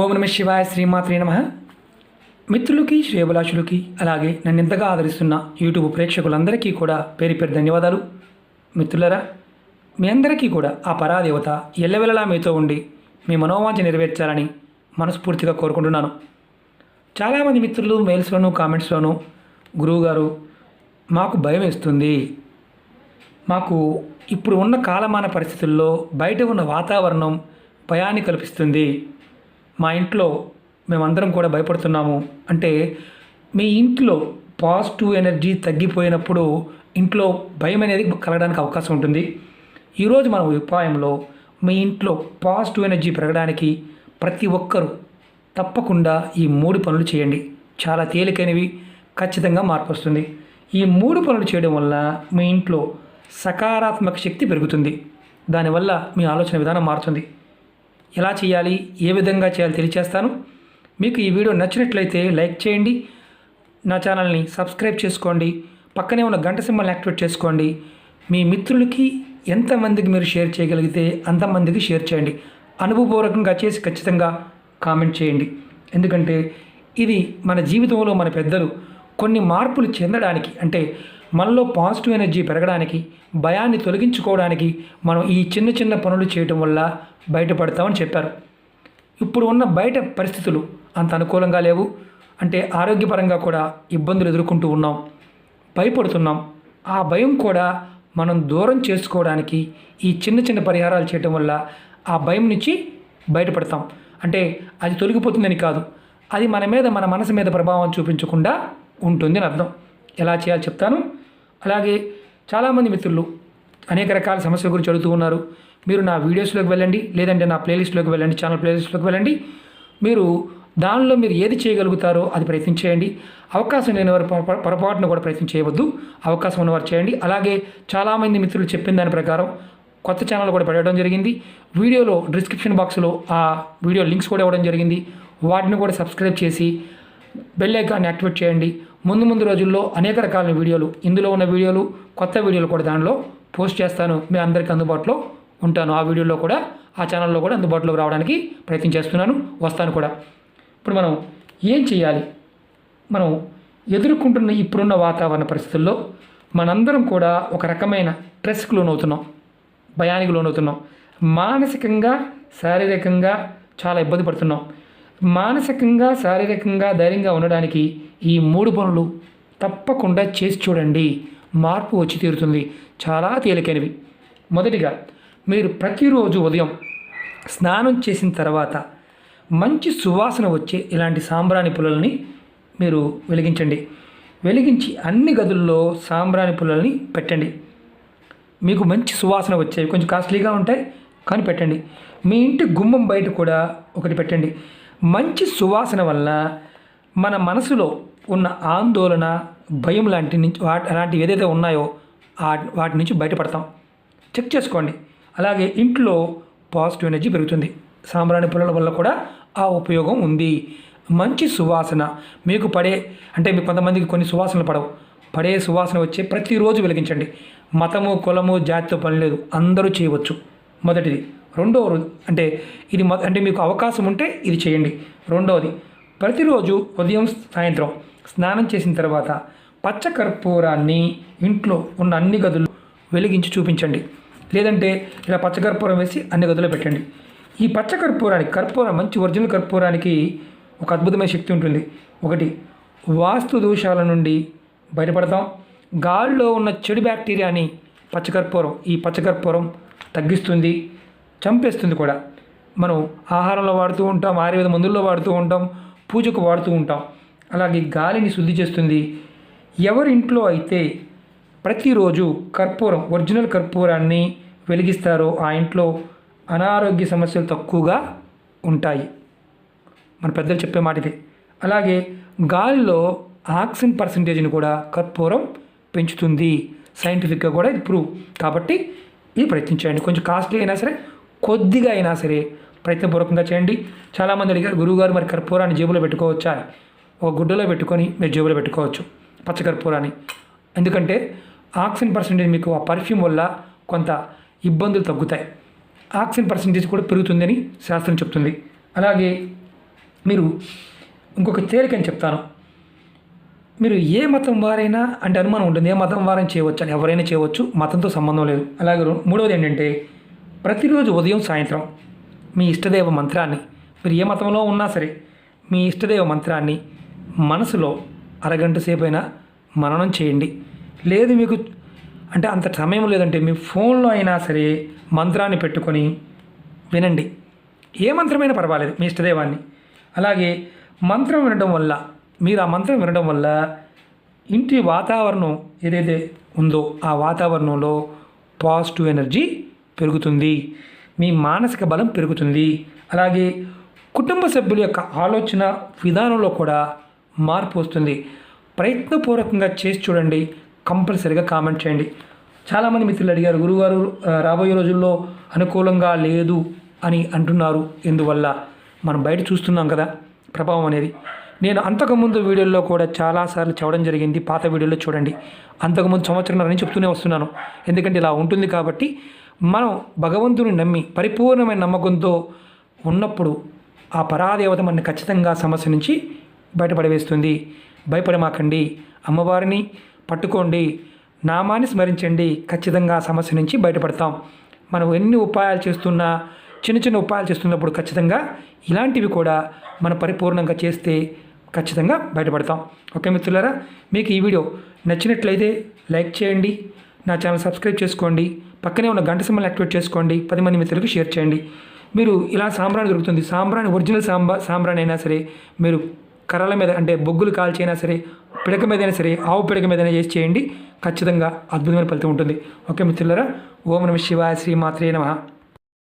ఓం నమ శివాయ శ్రీమాత్రే నమ. మిత్రులకి శ్రేయభిలాషులకి అలాగే నన్ను ఇంతగా ఆదరిస్తున్న యూట్యూబ్ ప్రేక్షకులందరికీ కూడా పేరు పేరు ధన్యవాదాలు. మిత్రులరా మీ అందరికీ కూడా ఆ పరాదేవత ఎల్లవెల్లలా మీతో ఉండి మీ మనోవాంఛ నెరవేర్చాలని మనస్ఫూర్తిగా కోరుకుంటున్నాను. చాలామంది మిత్రులు మెయిల్స్లోనూ కామెంట్స్లోనూ గురువుగారు మాకు భయం వేస్తుంది. మాకు ఇప్పుడు ఉన్న కాలమాన పరిస్థితుల్లో బయట ఉన్న వాతావరణం భయాన్ని కల్పిస్తుంది. మా ఇంట్లో మేమందరం కూడా భయపడుతున్నాము. అంటే మీ ఇంట్లో పాజిటివ్ ఎనర్జీ తగ్గిపోయినప్పుడు ఇంట్లో భయం అనేది కలగడానికి అవకాశం ఉంటుంది. ఈరోజు మన ఉపాయంలో మీ ఇంట్లో పాజిటివ్ ఎనర్జీ పెరగడానికి ప్రతి ఒక్కరూ తప్పకుండా ఈ మూడు పనులు చేయండి. చాలా తేలికైనవి ఖచ్చితంగా మార్పు వస్తుంది. ఈ మూడు పనులు చేయడం వల్ల మీ ఇంట్లో సకారాత్మక శక్తి పెరుగుతుంది. దానివల్ల మీ ఆలోచన విధానం మారుతుంది. ఎలా చేయాలి ఏ విధంగా చేయాలి తెలియచేస్తాను. మీకు ఈ వీడియో నచ్చినట్లయితే లైక్ చేయండి. నా ఛానల్ని సబ్స్క్రైబ్ చేసుకోండి. పక్కనే ఉన్న గంట సింబల్ని యాక్టివేట్ చేసుకోండి. మీ మిత్రులకి ఎంతమందికి మీరు షేర్ చేయగలిగితే అంతమందికి షేర్ చేయండి. అనుభవపూర్వకంగా చేసి ఖచ్చితంగా కామెంట్ చేయండి. ఎందుకంటే ఇది మన జీవితంలో మన పెద్దలు కొన్ని మార్పులు చెందడానికి అంటే మనలో పాజిటివ్ ఎనర్జీ పెరగడానికి భయాన్ని తొలగించుకోవడానికి మనం ఈ చిన్న చిన్న పనులు చేయటం వల్ల బయటపడతామని చెప్పారు. ఇప్పుడు ఉన్న బయట పరిస్థితులు అంత అనుకూలంగా లేవు. అంటే ఆరోగ్యపరంగా కూడా ఇబ్బందులు ఎదుర్కొంటూ ఉన్నాం. భయపడుతున్నాం. ఆ భయం కూడా మనం దూరం చేసుకోవడానికి ఈ చిన్న చిన్న పరిహారాలు చేయటం వల్ల ఆ భయం నుంచి బయటపడతాం. అంటే అది తొలగిపోతుందని కాదు. అది మన మీద మన మనసు మీద ప్రభావం చూపించకుండా ఉంటుంది అని అర్థం. ఎలా చేయాలో చెప్తాను. అలాగే చాలామంది మిత్రులు అనేక రకాల సమస్యల గురించి అడుగుతూ ఉన్నారు. మీరు నా వీడియోస్లోకి వెళ్ళండి లేదంటే నా ప్లేలిస్ట్లోకి వెళ్ళండి ఛానల్ ప్లేలిస్ట్లోకి వెళ్ళండి. మీరు దానిలో మీరు ఏది చేయగలుగుతారో అది ప్రయత్నం చేయండి. అవకాశం లేని వారు పొరపా- పొరపాటున కూడా ప్రయత్నం చేయవద్దు. అవకాశం ఉన్నవారు చేయండి. అలాగే చాలామంది మిత్రులు చెప్పిన దాని ప్రకారం కొత్త ఛానల్ కూడా పెట్టడం జరిగింది. వీడియోలో డిస్క్రిప్షన్ బాక్స్లో ఆ వీడియో లింక్స్ కూడా ఇవ్వడం జరిగింది. వాటిని కూడా సబ్స్క్రైబ్ చేసి బెల్ ఐకాన్ యాక్టివేట్ చేయండి. ముందు ముందు రోజుల్లో అనేక రకాల వీడియోలు ఇందులో ఉన్న వీడియోలు కొత్త వీడియోలు కూడా దానిలో పోస్ట్ చేస్తాను. మీ అందరికీ అందుబాటులో ఉంటాను. ఆ వీడియోలో కూడా ఆ ఛానల్లో కూడా అందుబాటులోకి రావడానికి ప్రయత్నం చేస్తున్నాను. వస్తాను కూడా. ఇప్పుడు మనం ఏం చేయాలి? మనం ఎదుర్కొంటున్న ఇప్పుడున్న వాతావరణ పరిస్థితుల్లో మనందరం కూడా ఒక రకమైన స్ట్రెస్కి లోనవుతున్నాం. భయానికి లోనవుతున్నాం. మానసికంగా శారీరకంగా చాలా ఇబ్బంది పడుతున్నాం. మానసికంగా శారీరకంగా ధైర్యంగా ఉండడానికి ఈ మూడు పనులు తప్పకుండా చేసి చూడండి. మార్పు వచ్చి తీరుతుంది. చాలా తేలికైనవి. మొదటిగా మీరు ప్రతిరోజు ఉదయం స్నానం చేసిన తర్వాత మంచి సువాసన వచ్చే ఇలాంటి సాంబ్రాణి పుల్లల్ని మీరు వెలిగించండి. వెలిగించి అన్ని గదుల్లో సాంబ్రాణి పుల్లల్ని పెట్టండి. మీకు మంచి సువాసన వచ్చేవి కొంచెం కాస్ట్లీగా ఉంటాయి కానీ పెట్టండి. మీ ఇంటి గుమ్మం బయట కూడా ఒకటి పెట్టండి. మంచి సువాసన వల్ల మన మనసులో ఉన్న ఆందోళన భయం లాంటి నుంచి వాటి అలాంటివి ఏదైతే ఉన్నాయో వాటి నుంచి బయటపడతాం. చెక్ చేసుకోండి. అలాగే ఇంట్లో పాజిటివ్ ఎనర్జీ పెరుగుతుంది. సాంబ్రాణి పుల్లల వల్ల కూడా ఆ ఉపయోగం ఉంది. మంచి సువాసన. మీకు పడే అంటే మీకు కొంతమందికి కొన్ని సువాసనలు పడవు. పడే సువాసన వచ్చే ప్రతిరోజు వెలిగించండి. మతము కులము జాతితో పని లేదు. అందరూ చేయవచ్చు. మొదటిది. రెండవ రోజు అంటే ఇది అంటే మీకు అవకాశం ఉంటే ఇది చేయండి. రెండవది ప్రతిరోజు ఉదయం సాయంత్రం స్నానం చేసిన తర్వాత పచ్చ కర్పూరాన్ని ఇంట్లో ఉన్న అన్ని గదులు వెలిగించి చూపించండి. లేదంటే ఇలా పచ్చకర్పూరం వేసి అన్ని గదులు పెట్టండి. ఈ పచ్చ కర్పూరానికి కర్పూరం మంచి ఒరిజినల్ కర్పూరానికి ఒక అద్భుతమైన శక్తి ఉంటుంది. ఒకటి వాస్తు దోషాల నుండి బయటపడతాం. గాల్లో ఉన్న చెడు బ్యాక్టీరియాని పచ్చకర్పూరం ఈ పచ్చకర్పూరం తగ్గిస్తుంది చంపేస్తుంది కూడా. మనం ఆహారంలో వాడుతూ ఉంటాం ఆయుర్వేద మందుల్లో వాడుతూ ఉంటాం పూజకు వాడుతూ ఉంటాం. అలాగే గాలిని శుద్ధి చేస్తుంది. ఎవరి ఇంట్లో అయితే ప్రతిరోజు కర్పూరం ఒరిజినల్ కర్పూరాన్ని వెలిగిస్తారో ఆ ఇంట్లో అనారోగ్య సమస్యలు తక్కువగా ఉంటాయి. మన పెద్దలు చెప్పే మాట ఇది అలాగే గాలిలో ఆక్సిజన్ పర్సంటేజ్ని కూడా కర్పూరం పెంచుతుంది. సైంటిఫిక్గా కూడా ఇది ప్రూవ్. కాబట్టి ఇది ప్రయత్నించండి. కొంచెం కాస్ట్లీ అయినా సరే కొద్దిగా అయినా సరే ప్రయత్నపూర్వకంగా చేయండి. చాలామంది అడిగారు గురువుగారు మరి కర్పూరాన్ని జేబులో పెట్టుకోవచ్చా? ఒక గుడ్డలో పెట్టుకొని మీరు జేబులో పెట్టుకోవచ్చు పచ్చకర్పూరాన్ని. ఎందుకంటే ఆక్సిజన్ పర్సంటేజ్ మీకు ఆ పర్ఫ్యూమ్ వల్ల కొంత ఇబ్బందులు తగ్గుతాయి. ఆక్సిజన్ పర్సంటేజ్ కూడా పెరుగుతుందని శాస్త్రం చెప్తుంది. అలాగే మీరు ఇంకొక తేలికని చెప్తాను. మీరు ఏ మతం వారైనా అంటే అనుమానం ఉంటుంది ఏ మతం వారైనా చేయవచ్చు అని ఎవరైనా చేయవచ్చు మతంతో సంబంధం లేదు. అలాగే మూడవది ఏంటంటే ప్రతిరోజు ఉదయం సాయంత్రం మీ ఇష్టదేవ మంత్రాన్ని మీరు ఏ మతంలో ఉన్నా సరే మీ ఇష్టదేవ మంత్రాన్ని మనసులో అరగంట సేపు అయినా మననం చేయండి. లేదు మీకు అంటే అంత సమయం లేదంటే మీ ఫోన్లో అయినా సరే మంత్రాన్ని పెట్టుకొని వినండి. ఏ మంత్రమైనా పర్వాలేదు మీ ఇష్టదేవాన్ని. అలాగే మంత్రం వినడం వల్ల మీరు ఆ మంత్రం వినడం వల్ల ఇంటి వాతావరణం ఏదైతే ఉందో ఆ వాతావరణంలో పాజిటివ్ ఎనర్జీ పెరుగుతుంది. మీ మానసిక బలం పెరుగుతుంది. అలాగే కుటుంబ సభ్యుల యొక్క ఆలోచన విధానంలో కూడా మార్పు వస్తుంది. ప్రయత్నపూర్వకంగా చేసి చూడండి. కంపల్సరీగా కామెంట్ చేయండి. చాలామంది మిత్రులు అడిగారు గురుగారు రాబోయే రోజుల్లో అనుకూలంగా లేదు అని అంటున్నారు. ఎందువల్ల? మనం బయట చూస్తున్నాం కదా ప్రభావం అనేది. నేను అంతకుముందు వీడియోల్లో కూడా చాలాసార్లు చెప్పడం జరిగింది. పాత వీడియోలో చూడండి. అంతకుముందు సంవత్సరం నుంచి చెప్తూనే వస్తున్నాను. ఎందుకంటే ఇలా ఉంటుంది కాబట్టి మనం భగవంతుని నమ్మి పరిపూర్ణమైన నమ్మకంతో ఉన్నప్పుడు ఆ పరాదేవత మనని ఖచ్చితంగా సమస్య నుంచి బయటపడవేస్తుంది. భయపడమాకండి. అమ్మవారిని పట్టుకోండి. నామాన్ని స్మరించండి. ఖచ్చితంగా సమస్య నుంచి బయటపడతాం. మనం ఎన్ని ఉపాయాలు చేస్తున్నా చిన్న చిన్న ఉపాయాలు చేస్తున్నప్పుడు ఖచ్చితంగా ఇలాంటివి కూడా మనం పరిపూర్ణంగా చేస్తే ఖచ్చితంగా బయటపడతాం. ఓకే మిత్రులారా మీకు ఈ వీడియో నచ్చినట్లయితే లైక్ చేయండి. నా ఛానల్ సబ్స్క్రైబ్ చేసుకోండి. పక్కనే ఉన్న గంట సింబల్ యాక్టివేట్ చేసుకోండి. పది మంది మిత్రులకు షేర్ చేయండి. మీరు ఇలా సాంబ్రాణి దొరుకుతుంది. సాంబ్రాణి ఒరిజినల్ సాంబా సాంబ్రాణి అయినా సరే మీరు కర్రల మీద అంటే బొగ్గులు కాల్చైనా సరే పిడక మీద అయినా సరే ఆవు పిడక మీద అయినా చేసి చేయండి. ఖచ్చితంగా అద్భుతమైన ఫలితం ఉంటుంది. ఓకే మిత్రులరా ఓం నమ శివాయ శ్రీ మాత్రే నమ.